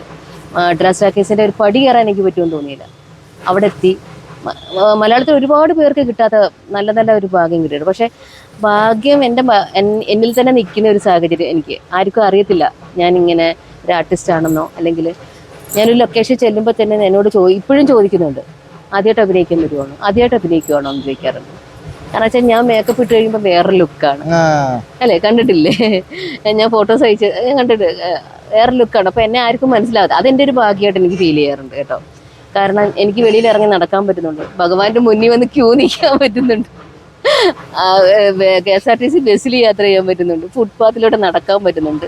ഡ്രസ് കേസിന്റെ ഒരു പടി കയറാൻ എനിക്ക് പറ്റുമെന്ന് തോന്നിയില്ല. അവിടെ എത്തി മലയാളത്തിൽ ഒരുപാട് പേർക്ക് കിട്ടാത്ത നല്ല നല്ല ഒരു ഭാഗ്യം കിട്ടിയിട്ടുണ്ട്. പക്ഷേ ഭാഗ്യം എന്റെ എന്നിൽ തന്നെ നിൽക്കുന്ന ഒരു സാഹചര്യം എനിക്ക് ആർക്കും അറിയത്തില്ല. ഞാനിങ്ങനെ ഒരു ആർട്ടിസ്റ്റ് ആണെന്നോ അല്ലെങ്കിൽ ഞാനൊരു ലൊക്കേഷൻ ചെല്ലുമ്പോൾ തന്നെ എന്നോട് ചോ ഇപ്പോഴും ചോദിക്കുന്നുണ്ട്. ആദ്യമായിട്ട് അഭിനയിക്കാൻ വരുവാണോ ആദ്യമായിട്ട് അഭിനയിക്കുവാണോ? എന്ന് ചോദിക്കാറുണ്ട്. കാരണം വെച്ചാൽ ഞാൻ മേക്കപ്പ് ഇട്ട് കഴിയുമ്പോൾ വേറെ ലുക്കാണ് അല്ലേ? കണ്ടിട്ടില്ലേ? ഞാൻ ഫോട്ടോസ് അയച്ച് ഞാൻ കണ്ടിട്ട് വേറെ ലുക്കാണ് അപ്പോൾ എന്നെ ആർക്കും മനസ്സിലാവാതെ അതെന്റെ ഒരു ഭാഗ്യമായിട്ട് എനിക്ക് ഫീൽ ചെയ്യാറുണ്ട് കേട്ടോ. കാരണം എനിക്ക് വെളിയിൽ ഇറങ്ങി നടക്കാൻ പറ്റുന്നുണ്ട്. ഭഗവാന്റെ മുന്നിൽ വന്ന് ക്യൂ നിൽക്കാൻ പറ്റുന്നുണ്ട്. K S R T C ബസ്സിൽ യാത്ര ചെയ്യാൻ പറ്റുന്നുണ്ട്. ഫുട്പാത്തിലൂടെ നടക്കാൻ പറ്റുന്നുണ്ട്.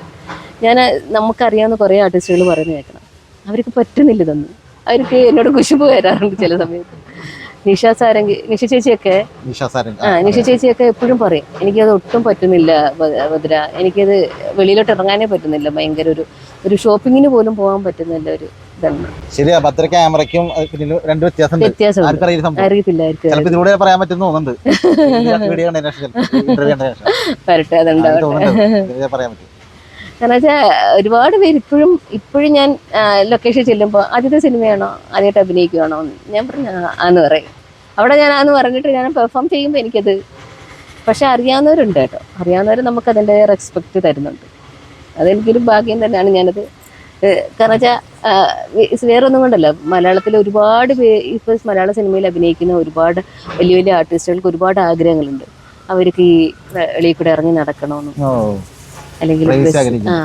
ഞാൻ നമുക്കറിയാവുന്ന കുറേ ആർട്ടിസ്റ്റുകൾ പറഞ്ഞു കേൾക്കണം. അവർക്ക് പറ്റുന്നില്ല ഇതൊന്നും. അവർക്ക് എന്നോട് കുശുമ്പ് വരാറുണ്ട് ചില സമയത്ത്. നിഷ സാരംഗി നിഷ ചേച്ചിയൊക്കെ? ആ നിഷ ചേച്ചിയൊക്കെ എപ്പോഴും പറയും എനിക്കത് ഒട്ടും പറ്റുന്നില്ല ഭദ്ര എനിക്കത് വെളിയിലോട്ട് ഇറങ്ങാനേ പറ്റുന്നില്ല. ഭയങ്കര ഒരു ഒരു ഷോപ്പിങ്ങിന് പോലും പോകാൻ പറ്റുന്നില്ല ഒരു ശരിയാ പത്ര ക്യാമറയ്ക്കും രണ്ട് ചിലപ്പോ ഇതിലൂടെ [LAUGHS] പറയാൻ പറ്റും തോന്നുന്നുണ്ട്. കാരണം ഒരുപാട് പേര് ഇപ്പോഴും ഇപ്പോഴും ഞാൻ ലൊക്കേഷൻ ചെല്ലുമ്പോൾ ആദ്യത്തെ സിനിമയാണോ ആദ്യമായിട്ട് അഭിനയിക്കുകയാണോ ഞാൻ പറഞ്ഞു ആന്ന് പറയും. അവിടെ ഞാൻ ആന്ന് പറഞ്ഞിട്ട് ഞാൻ പെർഫോം ചെയ്യുമ്പോൾ എനിക്കത് പക്ഷെ അറിയാവുന്നവരുണ്ട് കേട്ടോ. അറിയാവുന്നവർ നമുക്ക് അതിന്റെ റെസ്പെക്റ്റ് തരുന്നുണ്ട്. അതെനിക്കൊരു ഭാഗ്യം തന്നെയാണ് ഞാനത് കാരണം വെച്ചാൽ വേറെ ഒന്നും കൊണ്ടല്ല. മലയാളത്തിൽ ഒരുപാട് പേ ഇപ്പോൾ മലയാള സിനിമയിൽ അഭിനയിക്കുന്ന ഒരുപാട് വലിയ വലിയ ആർട്ടിസ്റ്റുകൾക്ക് ഒരുപാട് ആഗ്രഹങ്ങളുണ്ട്. അവർക്ക് ഈ വെളിയിൽ കൂടെ ഇറങ്ങി നടക്കണമെന്ന് അല്ലെങ്കിൽ. ആ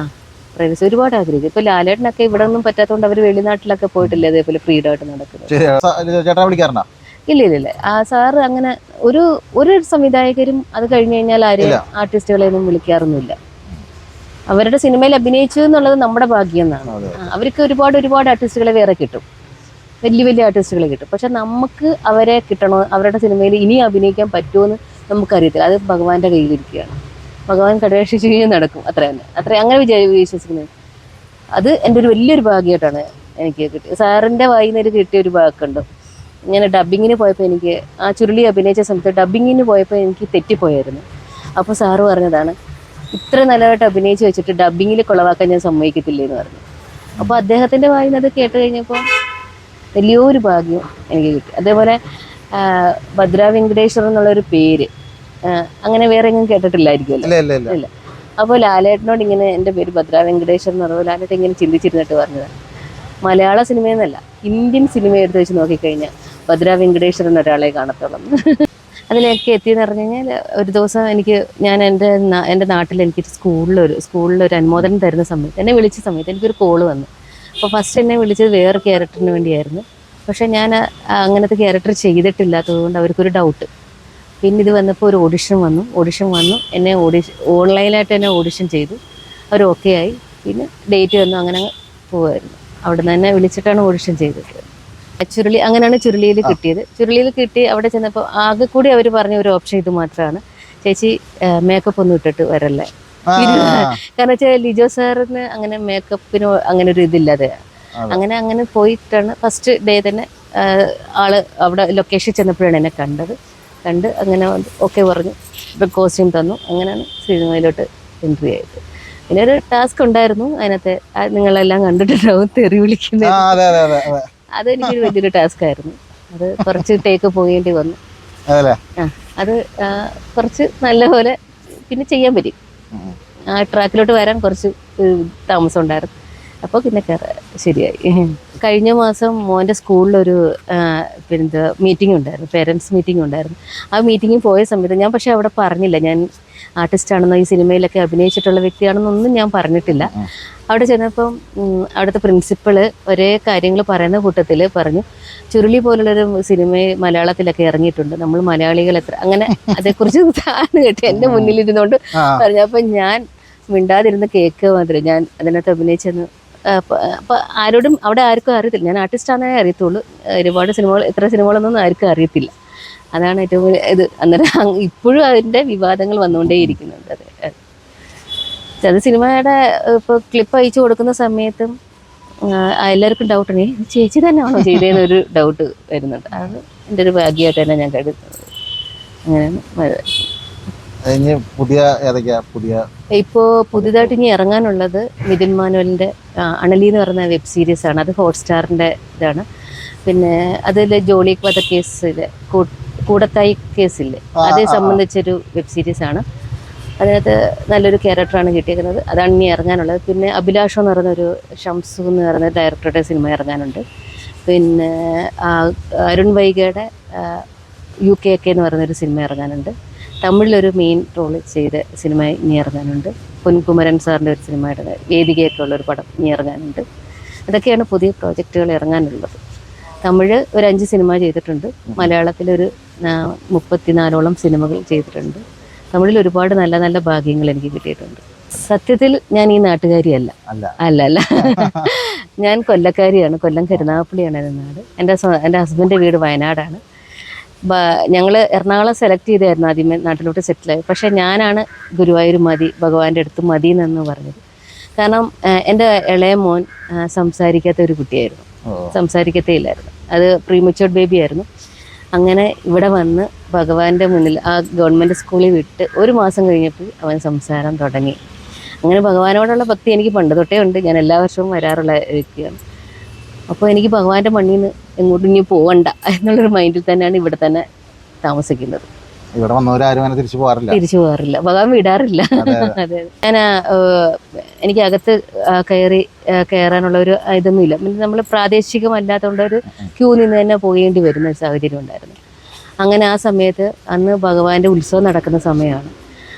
പ്രൈവസി ഒരുപാട് ആഗ്രഹിക്കും ഇപ്പൊ ലാലേട്ടനൊക്കെ ഇവിടെ ഒന്നും പറ്റാത്തതുകൊണ്ട് അവർ വെളിനാട്ടിലൊക്കെ പോയിട്ടില്ല അതേപോലെ ഫ്രീഡം ആയിട്ട് നടക്കുന്നത് ഇല്ല ഇല്ല ഇല്ല. ആ സാറ് അങ്ങനെ ഒരു ഒരു സംവിധായകരും അത് കഴിഞ്ഞു കഴിഞ്ഞാൽ ആരെയും ആർട്ടിസ്റ്റുകളെയൊന്നും വിളിക്കാറൊന്നുമില്ല. അവരുടെ സിനിമയിൽ അഭിനയിച്ചു എന്നുള്ളത് നമ്മുടെ ഭാഗ്യം എന്നാണ്. അവർക്ക് ഒരുപാട് ഒരുപാട് ആർട്ടിസ്റ്റുകളെ വേറെ കിട്ടും. വലിയ വലിയ ആർട്ടിസ്റ്റുകളെ കിട്ടും. പക്ഷെ നമുക്ക് അവരെ കിട്ടണോ അവരുടെ സിനിമയിൽ ഇനി അഭിനയിക്കാൻ പറ്റുമോ നമുക്കറിയത്തില്ല. അത് ഭഗവാന്റെ കയ്യിലിരിക്കുകയാണ്. ഭഗവാൻ കടവേഷിച്ച് കഴിഞ്ഞാൽ നടക്കും. അത്ര തന്നെ. അത്ര അങ്ങനെ വിശ്വസിക്കുന്നത്. അത് എന്റെ ഒരു വലിയൊരു ഭാഗ്യമായിട്ടാണ് എനിക്ക് കിട്ടിയത്. സാറിന്റെ വായിന്ന് ഒരു കിട്ടിയ ഒരു വാക്കുണ്ട്. ഞാൻ ഡബിങ്ങിന് പോയപ്പോൾ എനിക്ക് ആ ചുരുളി അഭിനയിച്ച സമയത്ത് ഡബിങ്ങിന് പോയപ്പോൾ എനിക്ക് തെറ്റിപ്പോയായിരുന്നു. അപ്പോൾ സാറ് പറഞ്ഞതാണ് ഇത്ര നല്ലതായിട്ട് അഭിനയിച്ച് വെച്ചിട്ട് ഡബിങ്ങിൽ കൊളവാക്കാൻ ഞാൻ സമ്മതിക്കത്തില്ല എന്ന് പറഞ്ഞു. അപ്പോൾ അദ്ദേഹത്തിന്റെ വായിന്ന് അത് കേട്ട് കഴിഞ്ഞപ്പോൾ വലിയൊരു ഭാഗ്യം എനിക്ക് കിട്ടി. അതേപോലെ ഭദ്ര വെങ്കടേശ്വർ എന്നുള്ളൊരു പേര് അങ്ങനെ വേറെ എങ്ങും കേട്ടിട്ടില്ലായിരിക്കുമല്ലോ. ഇല്ല അപ്പോൾ ലാലേട്ടനോട് ഇങ്ങനെ എന്റെ പേര് ഭദ്ര വെങ്കടേശ്വർ എന്ന് പറയുമ്പോൾ ലാലേട്ടൻ ഇങ്ങനെ ചിന്തിച്ചിരുന്നിട്ട് പറഞ്ഞതാണ് മലയാള സിനിമയെന്നല്ല ഇന്ത്യൻ സിനിമ എടുത്ത് വെച്ച് നോക്കിക്കഴിഞ്ഞാൽ ഭദ്ര വെങ്കടേശ്വർ എന്ന ഒരാളെ കാണത്തുള്ളൂ. അതിലേക്ക് എത്തിയെന്ന് പറഞ്ഞു കഴിഞ്ഞാൽ ഒരു ദിവസം എനിക്ക് ഞാൻ എന്റെ എന്റെ നാട്ടിൽ എനിക്ക് സ്കൂളിലൊരു സ്കൂളിലൊരു അനുമോദനം തരുന്ന സമയത്ത് എന്നെ വിളിച്ച സമയത്ത് എനിക്കൊരു കോൾ വന്നു. അപ്പോൾ ഫസ്റ്റ് എന്നെ വിളിച്ചത് വേറെ ക്യാരക്ടറിന് വേണ്ടിയായിരുന്നു. പക്ഷേ ഞാൻ അങ്ങനത്തെ ക്യാരക്ടർ ചെയ്തിട്ടില്ലാത്തത് കൊണ്ട് അവർക്കൊരു ഡൗട്ട് പിന്നെ ഇത് വന്നപ്പോൾ ഒരു ഓഡിഷൻ വന്നു. ഓഡിഷൻ വന്നു. എന്നെ ഓഡിഷൻ ഓൺലൈനായിട്ട് എന്നെ ഓഡിഷൻ ചെയ്തു. അവർ ഓക്കെ ആയി. പിന്നെ ഡേറ്റ് വന്നു. അങ്ങനെ അങ്ങ് പോവായിരുന്നു. അവിടെ നിന്ന് തന്നെ വിളിച്ചിട്ടാണ് ഓഡിഷൻ ചെയ്തത്. ചുരുളി അങ്ങനെയാണ് ചുരുളിയിൽ കിട്ടിയത്. ചുരുളിയിൽ കിട്ടി അവിടെ ചെന്നപ്പോൾ ആകെ കൂടി അവർ പറഞ്ഞ ഒരു ഓപ്ഷൻ ഇത് മാത്രമാണ് ചേച്ചി മേക്കപ്പ് ഒന്നും ഇട്ടിട്ട് വരല്ലേ? കാരണം വെച്ചാൽ ലിജോ സാറിന് അങ്ങനെ മേക്കപ്പിന് അങ്ങനെ ഒരു ഇതില്ലാതെ അങ്ങനെ അങ്ങനെ പോയിട്ടാണ് ഫസ്റ്റ് ഡേ തന്നെ ആൾ അവിടെ ലൊക്കേഷൻ ചെന്നപ്പോഴാണ് എന്നെ കണ്ടത്. കണ്ട് അങ്ങനെ ഓക്കെ പറഞ്ഞു. കോസ്റ്റ്യൂം തന്നു. അങ്ങനെയാണ് സിനിമയിലോട്ട് എൻട്രി ആയത്. പിന്നെ ഒരു ടാസ്ക് ഉണ്ടായിരുന്നു. അതിനകത്ത് നിങ്ങളെല്ലാം കണ്ടിട്ടുണ്ടാവും തെറി വിളിക്കുന്നത്. അതെ എനിക്കൊരു വലിയൊരു ടാസ്ക് ആയിരുന്നു അത് കുറച്ച് ടേക്ക് പോകേണ്ടി വന്നു. ആ അത് കുറച്ച് നല്ലപോലെ പിന്നെ ചെയ്യാൻ പറ്റി. ആ ട്രാക്കിലോട്ട് വരാൻ കുറച്ച് താമസം ഉണ്ടായിരുന്നു. അപ്പോൾ പിന്നെ ശരിയായി. കഴിഞ്ഞ മാസം മോന്റെ സ്കൂളിലൊരു പിന്നെ മീറ്റിംഗ് ഉണ്ടായിരുന്നു പേരൻസ് മീറ്റിംഗ് ഉണ്ടായിരുന്നു. ആ മീറ്റിംഗിൽ പോയ സമയത്ത് ഞാൻ പക്ഷേ അവിടെ പറഞ്ഞില്ല. ഞാൻ ആർട്ടിസ്റ്റ് ആണെന്നോ ഈ സിനിമയിലൊക്കെ അഭിനയിച്ചിട്ടുള്ള വ്യക്തിയാണെന്നൊന്നും ഞാൻ പറഞ്ഞിട്ടില്ല. അവിടെ ചെന്നപ്പം അവിടുത്തെ പ്രിൻസിപ്പൾ ഒരേ കാര്യങ്ങൾ പറയുന്ന കൂട്ടത്തിൽ പറഞ്ഞു ചുരുളി പോലുള്ളൊരു സിനിമ മലയാളത്തിലൊക്കെ ഇറങ്ങിയിട്ടുണ്ട്. നമ്മൾ മലയാളികൾ എത്ര അങ്ങനെ അതേക്കുറിച്ച് താന്ന് കേട്ടി എന്റെ മുന്നിലിരുന്നുകൊണ്ട് പറഞ്ഞു. അപ്പം ഞാൻ മിണ്ടാതിരുന്ന് കേക്ക് മാത്രമേ. ഞാൻ അതിനകത്ത് അഭിനയിച്ചെന്ന് അപ്പൊ അപ്പൊ ആരോടും അവിടെ ആർക്കും അറിയത്തില്ല. ഞാൻ ആർട്ടിസ്റ്റാണെന്നേ അറിയത്തുള്ളൂ. ഒരുപാട് സിനിമകൾ എത്ര സിനിമകളൊന്നും ആർക്കും അറിയത്തില്ല. അതാണ് ഏറ്റവും ഇത്. അന്നേരം ഇപ്പോഴും അതിന്റെ വിവാദങ്ങൾ വന്നുകൊണ്ടേയിരിക്കുന്നുണ്ട്. അതെ അതെ. സിനിമയുടെ ഇപ്പോൾ ക്ലിപ്പ് അയച്ചു കൊടുക്കുന്ന സമയത്തും എല്ലാവർക്കും ഡൗട്ട് ഉണ്ട്. "ഏ, ചേച്ചി തന്നെയാണോ ചെയ്തതെന്നൊരു ഡൗട്ട് വരുന്നുണ്ട്. അത് എന്റെ ഒരു ഭാഗ്യമായിട്ട് തന്നെ ഞാൻ കരുതുന്നത്. അങ്ങനെയാണ്. ഇനി പുതിയ ഏതൊക്കെയാ? പുതിയ ഇപ്പോൾ പുതിയതായിട്ട് ഇനി ഇറങ്ങാനുള്ളത് മിഥുൻ മാനുവലിന്റെ അണലി എന്ന് പറയുന്ന വെബ് സീരീസ് ആണ്. അത് ഹോട്ട്സ്റ്റാറിന്റെ ഇതാണ്. പിന്നെ അതിൽ ജോളി വധക്കേസിൽ കൂടത്തായി കേസില്ലേ? അതേ. സംബന്ധിച്ചൊരു വെബ് സീരീസ് ആണ്. അതിനകത്ത് നല്ലൊരു ക്യാരക്ടറാണ് കിട്ടിയിരിക്കുന്നത് അതാണ് ഇനി ഇറങ്ങാനുള്ളത്. പിന്നെ അഭിലാഷം എന്ന് പറയുന്ന ഒരു ഷംസു എന്ന് പറയുന്ന ഡയറക്ടറുടെ സിനിമ ഇറങ്ങാനുണ്ട്. പിന്നെ അരുൺ വൈഗയുടെ യു കെ കെ എന്ന് പറയുന്നൊരു സിനിമ ഇറങ്ങാനുണ്ട്. തമിഴിലൊരു മെയിൻ റോൾ ചെയ്ത സിനിമ ഇറങ്ങാനുണ്ട്. പൊൻകുമരൻ സാറിന്റെ ഒരു സിനിമയുടെ വേദികയായിട്ടുള്ള ഒരു പടം ഇനി ഇറങ്ങാനുണ്ട്. അതൊക്കെയാണ് പുതിയ പ്രോജക്റ്റുകൾ ഇറങ്ങാനുള്ളത്. തമിഴ് ഒരു അഞ്ച് സിനിമ ചെയ്തിട്ടുണ്ട്. മലയാളത്തിലൊരു മുപ്പത്തിനാലോളം സിനിമകൾ ചെയ്തിട്ടുണ്ട്. തമിഴിൽ ഒരുപാട് നല്ല നല്ല ഭാഗ്യങ്ങൾ എനിക്ക് കിട്ടിയിട്ടുണ്ട്. സത്യത്തിൽ ഞാൻ ഈ നാട്ടുകാരിയല്ല. അല്ല. അല്ല ഞാൻ കൊല്ലക്കാരിയാണ്. കൊല്ലം കരുനാഗപ്പള്ളിയാണ് എന്റെ നാട്. എന്റെ എന്റെ ഹസ്ബൻഡിന്റെ വീട് വയനാടാണ്. ഞങ്ങൾ എറണാകുളം സെലക്ട് ചെയ്തായിരുന്നു ആദ്യമേ നാട്ടിലോട്ട് സെറ്റിലായി പക്ഷെ ഞാനാണ് ഗുരുവായൂർ മതി ഭഗവാന്റെ അടുത്ത് മതി എന്ന് പറഞ്ഞത്. കാരണം എന്റെ ഇളയ മോൻ സംസാരിക്കാത്ത ഒരു കുട്ടിയായിരുന്നു. സംസാരിക്കത്തേ ഇല്ലായിരുന്നു. അത് പ്രീമച്ചോർഡ് ബേബി ആയിരുന്നു. അങ്ങനെ ഇവിടെ വന്ന് ഭഗവാന്റെ മുന്നിൽ ആ ഗവൺമെന്റ് സ്കൂളിൽ വിട്ട് ഒരു മാസം കഴിഞ്ഞപ്പോൾ അവൻ സംസാരം തുടങ്ങി. അങ്ങനെ ഭഗവാനോടുള്ള ഭക്തി എനിക്ക് പണ്ട് തൊട്ടേ ഉണ്ട്. ഞാൻ എല്ലാ വർഷവും വരാറുള്ള വ്യക്തിയാണ്. അപ്പോൾ എനിക്ക് ഭഗവാന്റെ മണ്ണിൽ നിന്ന് എങ്ങോട്ടും ഇനി പോവണ്ട എന്നുള്ളൊരു മൈൻഡിൽ തന്നെയാണ് ഇവിടെ തന്നെ താമസിക്കുന്നത്. ഇവിടെ വന്നവരാരും അങ്ങനെ തിരിച്ചു പോകാറില്ല. തിരിച്ചു പോകാറില്ല. ഭഗവാൻ വിടാറില്ല. അതെ, ഞാൻ എനിക്ക് അകത്ത് കയറി കയറാനുള്ള ഒരു ഇതൊന്നും ഇല്ല. നമ്മൾ പ്രാദേശികമല്ലാത്തതുകൊണ്ട് ഒരു ക്യൂ നിന്ന് തന്നെ പോകേണ്ടി വരുന്ന ഒരു സാഹചര്യം ഉണ്ടായിരുന്നു. അങ്ങനെ ആ സമയത്ത് അന്ന് ഭഗവാന്റെ ഉത്സവം നടക്കുന്ന സമയമാണ്.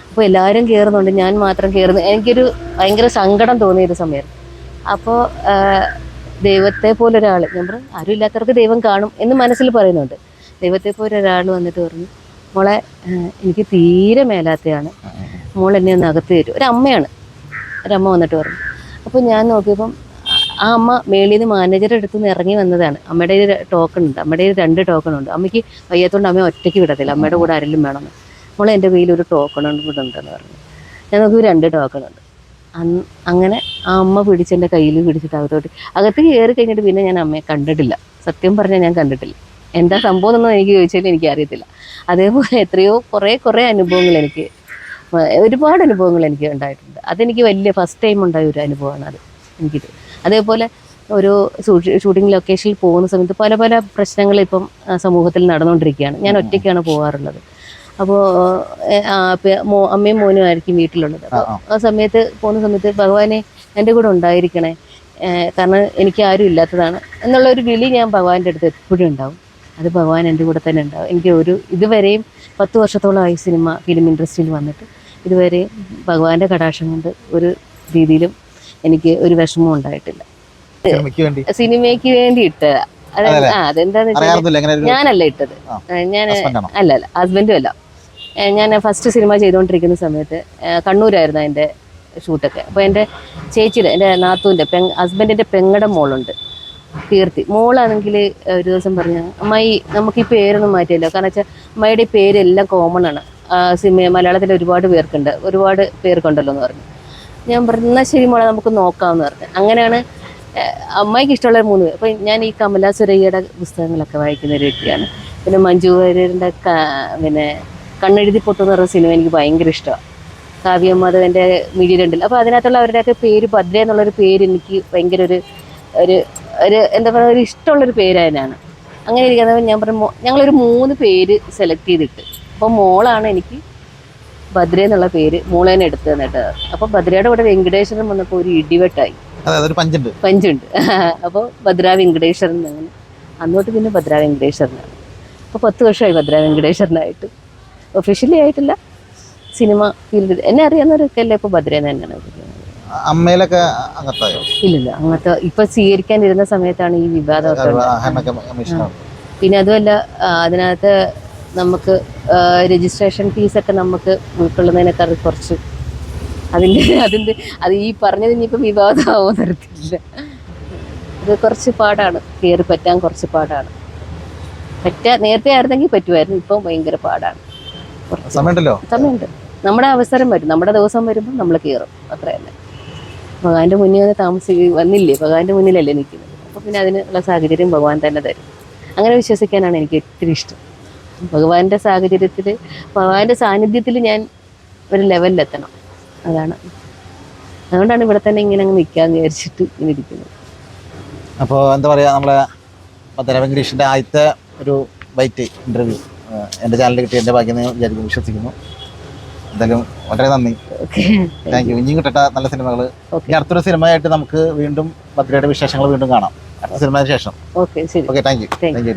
അപ്പോൾ എല്ലാവരും കയറുന്നുണ്ട്. ഞാൻ മാത്രം കയറുന്നു. എനിക്കൊരു ഭയങ്കര സങ്കടം തോന്നിയൊരു സമയമായിരുന്നു അപ്പോൾ ദൈവത്തെ പോലെ ഒരാൾ ഞാൻ പറഞ്ഞു ആരും ഇല്ലാത്തവർക്ക് ദൈവം കാണും എന്ന് മനസ്സിൽ പറയുന്നുണ്ട്. ദൈവത്തെ പോലെ ഒരാൾ വന്നിട്ട് പറഞ്ഞു മോളെ എനിക്ക് തീരെ മേലാത്തയാണ്. മോൾ എന്നെ ഒന്ന് അകത്ത് തരും ഒരമ്മയാണ് ഒരമ്മ വന്നിട്ട് പറഞ്ഞു. അപ്പോൾ ഞാൻ നോക്കിയപ്പം ആ അമ്മ മേളിൽ നിന്ന് മാനേജറുടെ അടുത്ത് നിന്ന് ഇറങ്ങി വന്നതാണ്. അമ്മയുടെ ഒരു ടോക്കൺ ഉണ്ട്. അമ്മയുടെ രണ്ട് ടോക്കൺ ഉണ്ട്. അമ്മയ്ക്ക് വയ്യാത്തതുകൊണ്ട് അമ്മയെ ഒറ്റയ്ക്ക് വിടത്തില്ല. അമ്മയുടെ കൂടെ ആരെങ്കിലും വേണമെന്ന്. മോളെ എന്റെ കയ്യിൽ ഒരു ടോക്കൺ ഉണ്ട് ഉണ്ടെന്ന് പറഞ്ഞു. ഞാൻ നോക്കി രണ്ട് ടോക്കൺ ഉണ്ട്. അങ്ങനെ ആ അമ്മ പിടിച്ചെന്റെ കയ്യിൽ പിടിച്ചിട്ട് അകത്തോട്ട് അകത്ത് കയറി കഴിഞ്ഞിട്ട് പിന്നെ ഞാൻ അമ്മയെ കണ്ടിട്ടില്ല. സത്യം പറഞ്ഞാൽ ഞാൻ കണ്ടിട്ടില്ല. എന്താ സംഭവം എന്നൊന്നും എനിക്ക് ചോദിച്ചാൽ എനിക്ക് അറിയത്തില്ല. അതേപോലെ എത്രയോ കുറേ കുറേ അനുഭവങ്ങൾ എനിക്ക് ഒരുപാട് അനുഭവങ്ങൾ എനിക്ക് ഉണ്ടായിട്ടുണ്ട്. അതെനിക്ക് വലിയ ഫസ്റ്റ് ടൈം ഉണ്ടായ ഒരു അനുഭവമാണ് അത് എനിക്കിത്. അതേപോലെ ഒരു ഷൂട്ടിംഗ് ലൊക്കേഷനിൽ പോകുന്ന സമയത്ത് പല പല പ്രശ്നങ്ങൾ ഇപ്പം സമൂഹത്തിൽ നടന്നുകൊണ്ടിരിക്കുകയാണ് ഞാൻ ഒറ്റയ്ക്കാണ് പോകാറുള്ളത് അപ്പോൾ അമ്മയും മോനും ആയിരിക്കും വീട്ടിലുള്ളത്. അപ്പോൾ ആ സമയത്ത് പോകുന്ന സമയത്ത് ഭഗവാനെ എന്റെ കൂടെ ഉണ്ടായിരിക്കണേ. കാരണം എനിക്ക് ആരും ഇല്ലാത്തതാണ്. എന്നുള്ള ഒരു വിളി ഞാൻ ഭഗവാന്റെ അടുത്ത് എപ്പോഴും ഉണ്ടാവും. അത് ഭഗവാൻ എന്റെ കൂടെ തന്നെ ഉണ്ടാവും. എനിക്ക് ഒരു ഇതുവരെയും പത്ത് വർഷത്തോളമായി സിനിമ ഫിലിം ഇൻഡസ്ട്രിയിൽ വന്നിട്ട് ഇതുവരെ ഭഗവാന്റെ കടാക്ഷം കൊണ്ട് ഒരു രീതിയിലും എനിക്ക് ഒരു വിഷമവും ഉണ്ടായിട്ടില്ല. സിനിമയ്ക്ക് വേണ്ടി? ഇട്ടതാ? അതെന്താന്ന് വെച്ചാൽ ഞാനല്ല ഇട്ടത്. ഞാൻ അല്ല അല്ല ഹസ്ബൻഡും അല്ല. ഞാൻ ഫസ്റ്റ് സിനിമ ചെയ്തുകൊണ്ടിരിക്കുന്ന സമയത്ത് കണ്ണൂരായിരുന്നു എന്റെ ഷൂട്ടൊക്കെ അപ്പോൾ എന്റെ ചേച്ചിയുടെ എന്റെ നാത്തൂന്റെ പെങ് ഹസ്ബൻഡിന്റെ പെങ്ങടെ മോളുണ്ട് കീർത്തി. മോളാണെങ്കിൽ ഒരു ദിവസം പറഞ്ഞു അമ്മായി നമുക്ക് ഈ പേരൊന്നും മാറ്റിയല്ലോ. കാരണം വെച്ചാൽ അമ്മയുടെ പേരെല്ലാം കോമൺ ആണ്. സിനിമ മലയാളത്തിൽ ഒരുപാട് പേർക്കുണ്ട്. ഒരുപാട് പേർക്കുണ്ടല്ലോ എന്ന് പറഞ്ഞു. ഞാൻ പറഞ്ഞു എന്നാൽ ശരി മോളെ നമുക്ക് നോക്കാമെന്ന് പറഞ്ഞു. അങ്ങനെയാണ് അമ്മയ്ക്ക് അമ്മായിക്ക് ഇഷ്ടമുള്ള മൂന്ന് പേര്. അപ്പോൾ ഞാൻ ഈ കമല സുരയ്യയുടെ പുസ്തകങ്ങളൊക്കെ വായിക്കുന്ന ഒരു വ്യക്തിയാണ്. പിന്നെ മഞ്ജു വാര്യരുടെ പിന്നെ കണ്ണെഴുതി പൊട്ടുന്ന പറഞ്ഞ സിനിമ എനിക്ക് ഭയങ്കര ഇഷ്ടമാണ് കാവ്യം മാധവന്റെ മീഡിയയിലുണ്ടല്ലോ അപ്പോൾ അതിനകത്തുള്ള അവരുടെയൊക്കെ പേര് ഭദ്ര എന്നുള്ളൊരു പേര് എനിക്ക് ഭയങ്കര ഒരു ഒരു ഒരു എന്താ പറയുക ഒരു ഇഷ്ടമുള്ളൊരു പേര് അതിനാണ് അങ്ങനെ ഇരിക്കുന്നപ്പോൾ ഞാൻ പറഞ്ഞു ഞങ്ങളൊരു മൂന്ന് പേര് സെലക്ട് ചെയ്തിട്ട്. അപ്പോൾ മോളാണ് എനിക്ക് ഭദ്ര എന്നുള്ള പേര് മോളേനെ എടുത്തു തന്നിട്ട്. അപ്പോൾ ഭദ്രയുടെ കൂടെ വെങ്കടേശ്വരൻ വന്നപ്പോൾ ഒരു ഇടിവെട്ടായി. പഞ്ചുണ്ട്. പഞ്ചുണ്ട്. [LAUGHS] അപ്പോൾ ഭദ്ര വെങ്കടേശ്വരൻ അങ്ങനെ അന്നോട്ട് പിന്നെ ഭദ്ര വെങ്കടേശ്വരനാണ്. അപ്പോൾ പത്ത് വർഷമായി ഭദ്ര വെങ്കടേശ്വരനായിട്ട്. ഒഫീഷ്യലി ആയിട്ടില്ല. സിനിമ ഫീൽഡിൽ എന്നെ അറിയാവുന്നവരൊക്കെ അല്ലേ ഇപ്പോൾ ഭദ്ര എന്ന് തന്നെയാണ് വിളിക്കുന്നത് അമ്മയിലൊക്കെ അങ്ങനത്തായോ ഇല്ലില്ല. അങ്ങനത്തെ ഇപ്പൊ സ്വീകരിക്കാനിരുന്ന സമയത്താണ് ഈ വിവാദമൊക്കെ ഉണ്ടായത്. പിന്നെ അതുമല്ല ആ, അതിനകത്ത് നമുക്ക് രജിസ്ട്രേഷൻ ഒക്കെ നമുക്ക് ഉൾക്കൊള്ളുന്നതിനേക്കാൾ കുറച്ച് അതിന്റെ [LAUGHS] അതിന്റെ അത് ഈ പറഞ്ഞത് ഇനിയിപ്പോൾ വിവാദമാവോ തരത്തില്ല അത് കുറച്ച് പാടാണ്. കയറി പറ്റാൻ കുറച്ച് പാടാണ്. പറ്റാ നേരത്തെ ആയിരുന്നെങ്കിൽ പറ്റുമായിരുന്നു. ഇപ്പം ഭയങ്കര പാടാണ്. സമയമുണ്ടല്ലോ? സമയമുണ്ട്. നമ്മുടെ അവസരം വരും. നമ്മുടെ ദിവസം വരുമ്പോൾ നമ്മൾ കയറും അത്ര തന്നെ. ഭഗവാന്റെ മുന്നിൽ വന്ന് താമസിക്കുക വന്നില്ലേ? ഭഗവാന്റെ മുന്നിലല്ലേ നിൽക്കുന്നത്. അപ്പോൾ പിന്നെ അതിനുള്ള സാഹചര്യം ഭഗവാൻ തന്നെ തരും. അങ്ങനെ വിശ്വസിക്കാനാണ് എനിക്ക് ഒത്തിരി ഇഷ്ടം. ഭഗവാന്റെ സാഹചര്യത്തിൽ ഭഗവാന്റെ സാന്നിധ്യത്തിൽ ഞാൻ ഒരു ലെവലിലെത്തണം. അതാണ്. അതുകൊണ്ടാണ് ഇവിടെ തന്നെ ഇങ്ങനെ അങ്ങ് നിൽക്കാൻ വിചാരിച്ചിട്ട് ഇങ്ങനെ ഇരിക്കുന്നത്. അപ്പോൾ എന്താ പറയുക നമ്മളെ വെങ്കടേഷിന്റെ ആദ്യത്തെ ഒരു ബൈറ്റ് ഇന്റർവ്യൂ എന്റെ ചാനൽ കിട്ടി എന്റെ ഭാഗ്യം വിചാരിക്കുന്നു വിശ്വസിക്കുന്നു. എന്തായാലും വളരെ നന്ദി. താങ്ക് യു ഇനിയും കിട്ടട്ട നല്ല സിനിമകൾ ഇനി അടുത്തൊരു സിനിമയായിട്ട് നമുക്ക് വീണ്ടും ഭദ്രയുടെ വിശേഷങ്ങൾ വീണ്ടും കാണാം. അടുത്ത സിനിമയ്ക്ക് ശേഷം. Okay thank you thank you